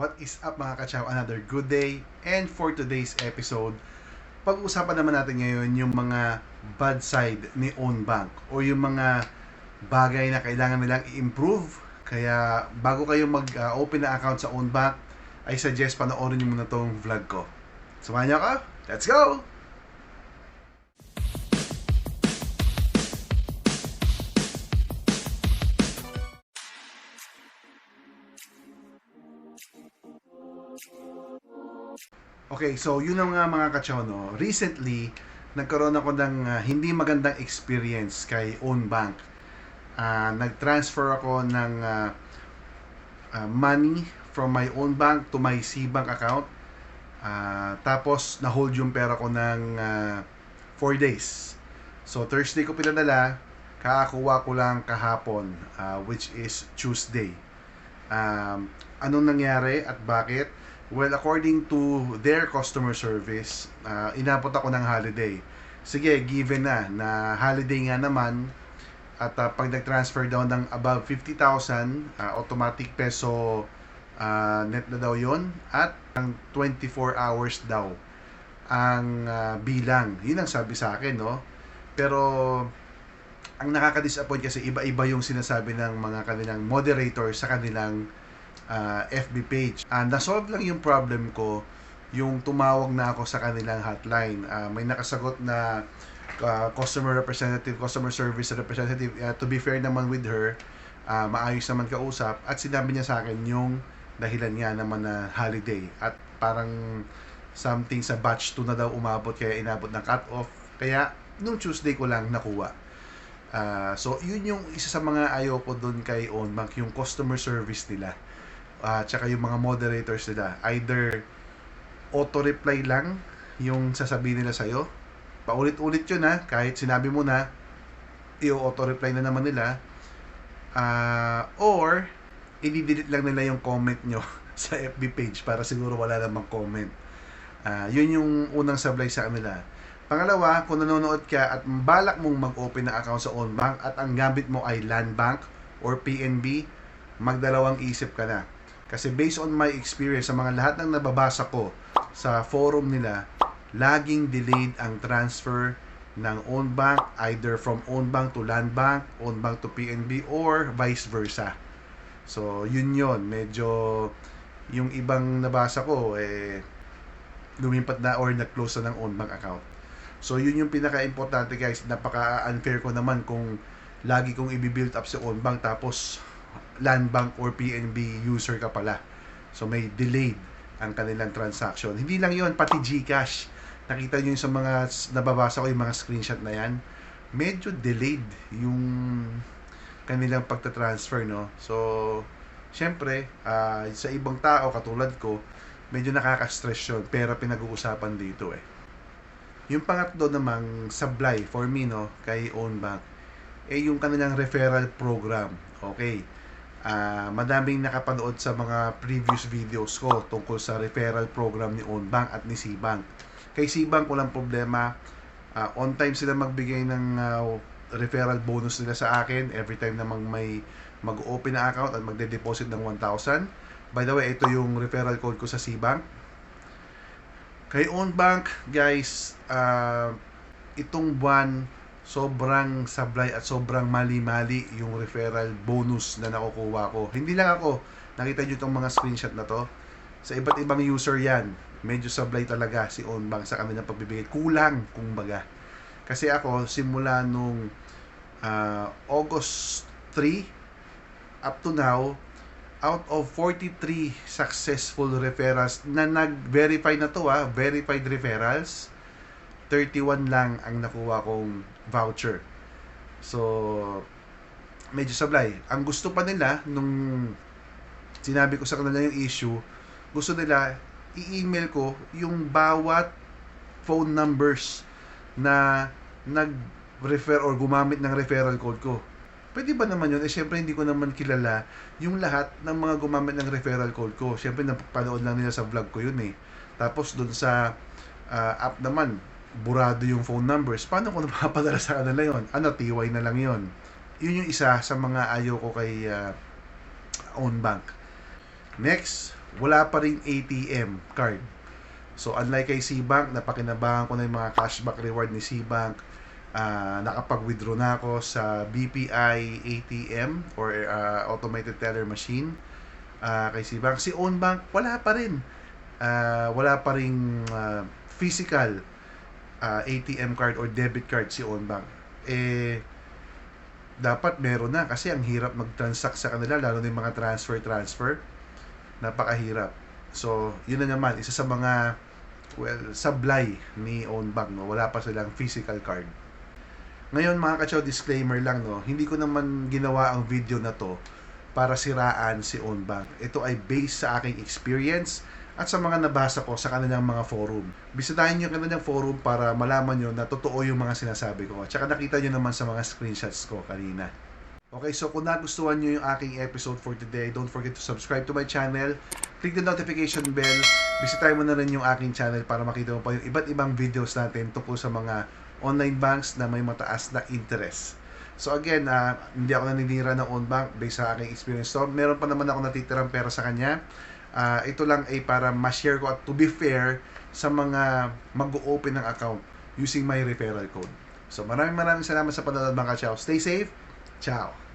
What is up mga kachaw? Another good day. And for today's episode, pag-uusapan naman natin ngayon yung mga bad side ni own bank o yung mga bagay na kailangan nilang i-improve. Kaya bago kayo mag-open na account sa own bank, I suggest panoorin nyo muna tong vlog ko. Samahan niyo ako? Let's go! Okay, so yun ang nga mga kachono. Recently, nagkaroon ako ng ah, hindi magandang experience kay own bank. Ah, nag-transfer ako ng ah, ah, money from my own bank to my C-Bank account. Ah, tapos, na-hold yung pera ko ng 4 days. So, Thursday ko pinadala, kakakuha ko lang kahapon, ah, which is Tuesday. Um, anong nangyari at bakit? Well, according to their customer service, uh, inabot ako ng holiday. Sige, given na, na holiday nga naman, at uh, pag nag-transfer daw ng above 50,000, uh, automatic peso uh, net na daw yon at ang 24 hours daw ang uh, bilang. Yun ang sabi sa akin, no? Pero, ang nakaka-disappoint kasi iba-iba yung sinasabi ng mga kanilang moderator sa kanilang uh, FB page. Uh, nasolve lang yung problem ko yung tumawag na ako sa kanilang hotline. Uh, may nakasagot na uh, customer representative, customer service representative. Uh, to be fair naman with her, uh, maayos naman kausap at sinabi niya sa akin yung dahilan nga naman na holiday at parang something sa batch 2 na daw umabot kaya inabot ng cut-off. Kaya nung Tuesday ko lang nakuha. Uh, so, yun yung isa sa mga ayaw ko doon kay OnBank, yung customer service nila uh, tsaka yung mga moderators nila. Either auto-reply lang yung sasabihin nila sa'yo. Paulit-ulit yun ha kahit sinabi mo na i-auto-reply na naman nila. Uh, or i-delete lang nila yung comment nyo sa FB page para siguro wala namang comment. Uh, yun yung unang sablay sa kanila. Pangalawa kung nanonood ka at balak mong mag-open ng account sa OnBank at ang gamit mo ay Land Bank or PNB magdalawang isip ka na kasi based on my experience sa mga lahat ng nababasa ko sa forum nila, laging delayed ang transfer ng own bank either from own bank to land bank, own bank to PNB or vice versa. So, yun yon Medyo yung ibang nabasa ko eh lumipat na or nag-close na ng own bank account. So, yun yung pinaka-importante guys. Napaka-unfair ko naman kung lagi kong i-build up sa own bank tapos land bank or PNB user ka pala. So may delayed ang kanilang transaction. Hindi lang yon pati GCash. Nakita yung sa mga nababasa ko yung mga screenshot na yan. Medyo delayed yung kanilang pagta-transfer, no? So, syempre, uh, sa ibang tao katulad ko, medyo nakaka-stress yun. Pero pinag-uusapan dito eh. Yung pangatlo namang sablay for me, no, kay OwnBank, eh yung kanilang referral program. Okay uh, madaming nakapanood sa mga previous videos ko tungkol sa referral program ni OnBank at ni Cbank. Kay Cbank walang problema. Uh, on time sila magbigay ng uh, referral bonus nila sa akin every time na mag may mag-open na account at magde-deposit ng 1,000. By the way, ito yung referral code ko sa Cbank. Kay OnBank, guys, uh, itong buwan sobrang sablay at sobrang mali-mali yung referral bonus na nakukuha ko. Hindi lang ako, nakita nyo itong mga screenshot na to. Sa iba't ibang user yan, medyo sablay talaga si OnBank sa kanilang pagbibigay. Kulang, kumbaga. Kasi ako, simula nung uh, August 3 up to now, out of 43 successful referrals na nag-verify na to ah, verified referrals, 31 lang ang nakuha kong voucher. So, medyo sablay. Ang gusto pa nila, nung sinabi ko sa kanila yung issue, gusto nila i-email ko yung bawat phone numbers na nag-refer or gumamit ng referral code ko. Pwede ba naman yun? Eh, syempre hindi ko naman kilala yung lahat ng mga gumamit ng referral code ko. Syempre, napapanood lang nila sa vlog ko yun eh. Tapos, dun sa uh, app naman, burado yung phone numbers, paano ko napapadala sa kanila yon? Ano, TY na lang yon. Yun yung isa sa mga ayaw ko kay uh, own bank. Next, wala pa rin ATM card. So unlike kay Cbank, napakinabangan ko na yung mga cashback reward ni Cbank. Ah, nakapag-withdraw na ako sa BPI ATM or ah, automated teller machine ah, kay Cbank. Si Ownbank, wala pa rin. Ah, wala pa rin ah, physical ah, ATM card or debit card si Ownbank. Eh, dapat meron na kasi ang hirap mag-transact sa kanila lalo na yung mga transfer-transfer. Napakahirap. So, yun na naman, isa sa mga well, sablay ni Ownbank, no? Wala pa silang physical card. Ngayon, mga kachaw, disclaimer lang, no? Hindi ko naman ginawa ang video na to para siraan si Ownbank. Ito ay based sa aking experience at sa mga nabasa ko sa kanilang mga forum. Bisitahin nyo yung kanilang forum para malaman nyo na totoo yung mga sinasabi ko. Tsaka nakita nyo naman sa mga screenshots ko kanina. Okay, so kung nagustuhan nyo yung aking episode for today, don't forget to subscribe to my channel. Click the notification bell. Bisitahin mo na rin yung aking channel para makita mo pa yung iba't ibang videos natin tungkol sa mga online banks na may mataas na interest. So again, ah, hindi ako naninira ng own bank based sa aking experience. So meron pa naman ako natitirang pera sa kanya. Ah, ito lang ay para ma-share ko at to be fair sa mga mag-open ng account using my referral code. So maraming maraming salamat sa panonood mga ka-chow. Stay safe. Ciao.